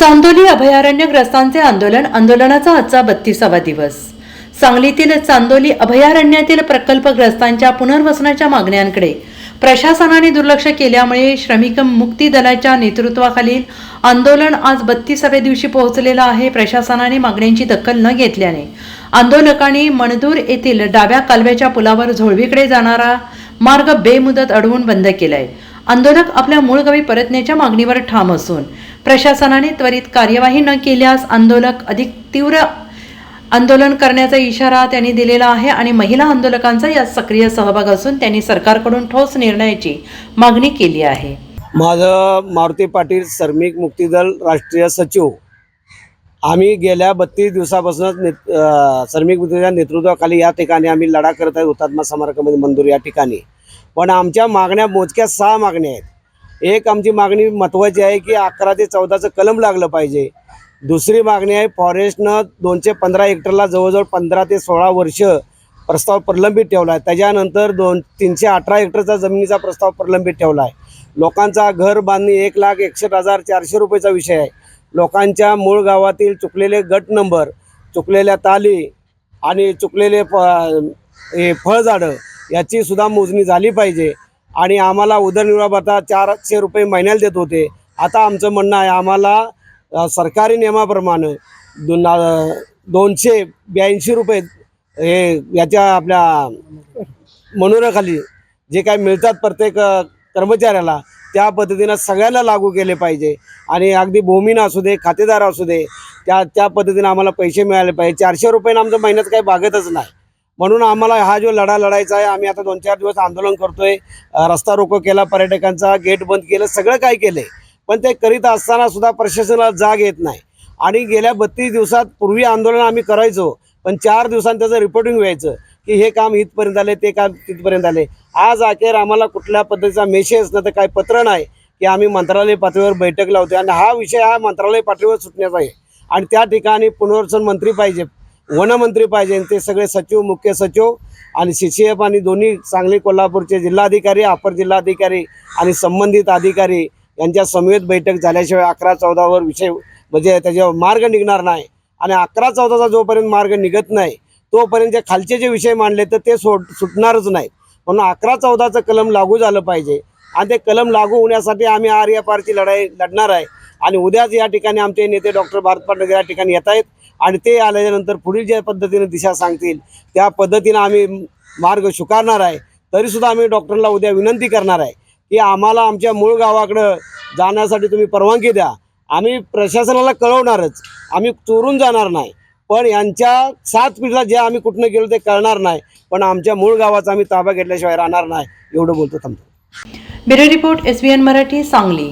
चांदोली अभयारण्यग्रस्तांचे आंदोलन आंदोलनाचा आजचा बत्तीसावा दिवस. सांगलीतील चांदोली अभयारण्यातील प्रकल्पग्रस्तांच्या पुनर्वसनाच्या मागण्यांकडे प्रशासनाने दुर्लक्ष केल्यामुळे श्रमिक मुक्ती दलाच्या नेतृत्वाखालील आंदोलन आज बत्तीसाव्या दिवशी पोहोचलेलं आहे. प्रशासनाने मागण्यांची दखल न घेतल्याने आंदोलकांनी मणदूर येथील डाव्या कालव्याच्या पुलावर झोळवीकडे जाणारा मार्ग बेमुदत अडवून बंद केलाय. आंदोलक आपल्या मूळ गावी परतण्याच्या मागणीवर ठाम असून प्रशासनाने त्वरित कार्यवाही न केल्यास आंदोलक अधिक तीव्र आंदोलन करण्याचा इशारा त्यांनी दिलेला आहे आणि महिला आंदोलकांचा यात सक्रिय सहभाग असून त्यांनी सरकारकडून ठोस निर्णयाची मागणी केली आहे. माझं मारुती पाटील सर्मिक मुक्तीदल राष्ट्रीय सचिव. आम्ही गेल्या बत्तीस दिवसापासूनच ने श्रमिक सर्मिक मुक्तीच्या नेतृत्वाखाली या ठिकाणी आम्ही लढा करत आहे. हुतात्मा स्मारकामध्ये मंदूर या ठिकाणी. पण आमच्या मागण्या मोजक्या सहा मागण्या आहेत. एक आमची मागणी महत्त्वाची आहे की अकरा ते चौदाचं कलम लागलं पाहिजे. दुसरी मागणी आहे फॉरेस्टनं दोनशे पंधरा हेक्टरला जवळजवळ पंधरा ते सोळा वर्ष प्रस्ताव प्रलंबित ठेवला आहे. त्याच्यानंतर दोन तीनशे अठरा हेक्टरचा जमिनीचा प्रस्ताव प्रलंबित ठेवला आहे. लोकांचा घर बांधणी एक लाख एकसष्ट हजार चारशे रुपयेचा विषय आहे. लोकांच्या मूळ गावातील चुकलेले गट नंबर चुकलेल्या ताली आणि चुकलेले फ हे फळझाडं याची सुद्धा मोजणी झाली पाहिजे. आणि आम्हाला उदरनिर्वाह चारशे रुपये महिन्याला देत होते. आता आमचं म्हणणं आहे आम्हाला सरकारी नियमाप्रमाणे दोन दोनशे ब्याऐंशी रुपये हे याच्या आपल्या मनोऱ्याखाली जे काय मिळतात प्रत्येक कर्मचाऱ्याला त्या पद्धतीनं सगळ्यांना लागू केले पाहिजे. आणि अगदी भूमीनं असू दे खातेदार असू दे त्या त्या पद्धतीनं आम्हाला पैसे मिळाले पाहिजे. चारशे रुपयानं आमचं महिन्यात काही भागतच नाही. म्हणून आम्हाला हा जो लढा लढायचा आहे आम्ही आता दोन चार दिवस आंदोलन करतोय. रस्ता रोको केला पर्यटकांचा गेट बंद केलं सगळं काय केलंय. पण ते करीत असताना सुद्धा प्रशासनाला जाग येत नाही. आणि गेल्या बत्तीस दिवसात पूर्वी आंदोलन आम्ही करायचो पण चार दिवसांत त्याचं रिपोर्टिंग व्हायचं की हे काम इथपर्यंत आले ते काम तिथपर्यंत आले आज अखेर आम्हाला कुठल्या पद्धतीचा मेसेज न तर काय पत्र नाही की आम्ही मंत्रालय पातळीवर बैठक लावतो आणि हा विषय हा मंत्रालय पातळीवर सुटण्याचा आहे. आणि त्या ठिकाणी पुनर्वसन मंत्री पाहिजे. वनमंत्री पाहिजे ते सगळे सचिव मुख्य सचिव आणि सी सी एफ आणि दोन्ही सांगली कोल्हापूरचे जिल्हाधिकारी अपर जिल्हाधिकारी आणि संबंधित अधिकारी यांच्या समवेत बैठक झाल्याशिवाय अकरा चौदावर विषय म्हणजे त्याच्यावर मार्ग निघणार नाही. आणि अकरा चौदाचा जोपर्यंत मार्ग निघत नाही तोपर्यंत जे खालचे जे विषय मांडले तर ते सोड सुटणारच नाहीत. म्हणून अकरा चौदाचं कलम लागू झालं पाहिजे. आणि ते कलम लागू होण्यासाठी आम्ही आर या पारची लढाई लढणार आहे. आणि उद्याच या ठिकाणी आमचे नेते डॉक्टर भारत पाटणकर या ठिकाणी येत आहेत. आणि ते आल्याच्यानंतर पुढील ज्या पद्धतीने दिशा सांगतील त्या पद्धतीनं आम्ही मार्ग स्वीकारणार आहे. तरीसुद्धा आम्ही डॉक्टरला उद्या विनंती करणार आहे की आम्हाला आमच्या मूळ गावाकडं जाण्यासाठी तुम्ही परवानगी द्या. आम्ही प्रशासनाला कळवणारच. आम्ही चोरून जाणार नाही. पण यांच्या सात पिढीला जे आम्ही कुठनं गेलो ते कळणार नाही. पण आमच्या मूळ गावाचा आम्ही ताबा घेतल्याशिवाय राहणार नाही. एवढं बोलतो थांबतो. Bureau report S Marathi Sangli.